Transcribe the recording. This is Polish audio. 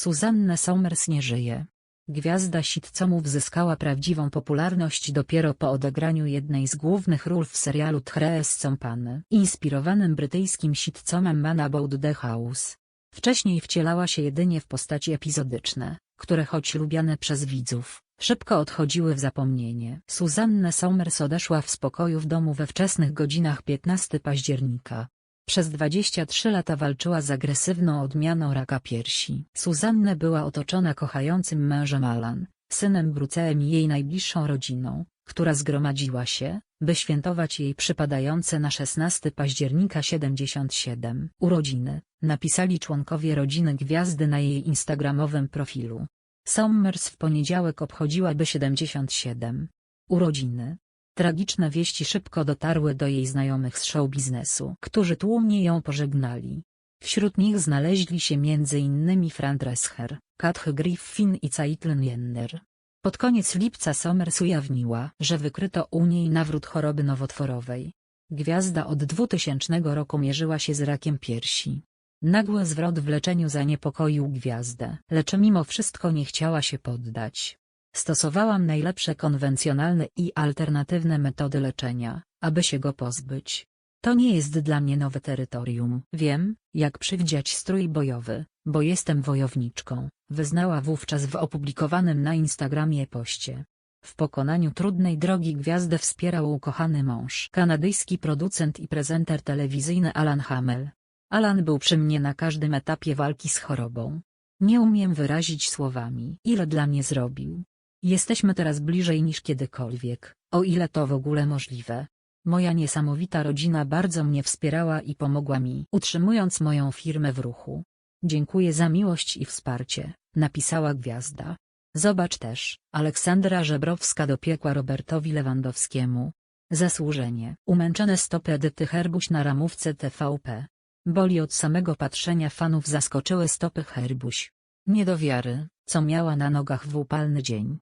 Suzanne Somers nie żyje. Gwiazda sitcomów zyskała prawdziwą popularność dopiero po odegraniu jednej z głównych ról w serialu Three's Company, inspirowanym brytyjskim sitcomem Man About the House. Wcześniej wcielała się jedynie w postaci epizodyczne, które choć lubiane przez widzów, szybko odchodziły w zapomnienie. Suzanne Somers odeszła w spokoju w domu we wczesnych godzinach 15 października. Przez 23 lata walczyła z agresywną odmianą raka piersi. Suzanne była otoczona kochającym mężem Alan, synem Bruceem i jej najbliższą rodziną, która zgromadziła się, by świętować jej przypadające na 16 października 77 urodziny, napisali członkowie rodziny gwiazdy na jej instagramowym profilu. Sommers w poniedziałek obchodziłaby 77 urodziny. Tragiczne wieści szybko dotarły do jej znajomych z show biznesu, którzy tłumnie ją pożegnali. Wśród nich znaleźli się m.in. Fran Drescher, Kathy Griffin i Caitlin Jenner. Pod koniec lipca Somers ujawniła, że wykryto u niej nawrót choroby nowotworowej. Gwiazda od 2000 roku mierzyła się z rakiem piersi. Nagły zwrot w leczeniu zaniepokoił gwiazdę, lecz mimo wszystko nie chciała się poddać. Stosowałam najlepsze konwencjonalne i alternatywne metody leczenia, aby się go pozbyć. To nie jest dla mnie nowe terytorium. Wiem, jak przywdziać strój bojowy, bo jestem wojowniczką, wyznała wówczas w opublikowanym na Instagramie poście. W pokonaniu trudnej drogi gwiazdę wspierał ukochany mąż, kanadyjski producent i prezenter telewizyjny Alan Hamel. Alan był przy mnie na każdym etapie walki z chorobą. Nie umiem wyrazić słowami, ile dla mnie zrobił. Jesteśmy teraz bliżej niż kiedykolwiek, o ile to w ogóle możliwe. Moja niesamowita rodzina bardzo mnie wspierała i pomogła mi, utrzymując moją firmę w ruchu. Dziękuję za miłość i wsparcie, napisała gwiazda. Zobacz też, Aleksandra Żebrowska dopiekła Robertowi Lewandowskiemu. Zasłużenie. Umęczone stopy Edyty Herbuś na ramówce TVP. Boli od samego patrzenia fanów zaskoczyły stopy Herbuś. Nie do wiary, co miała na nogach w upalny dzień.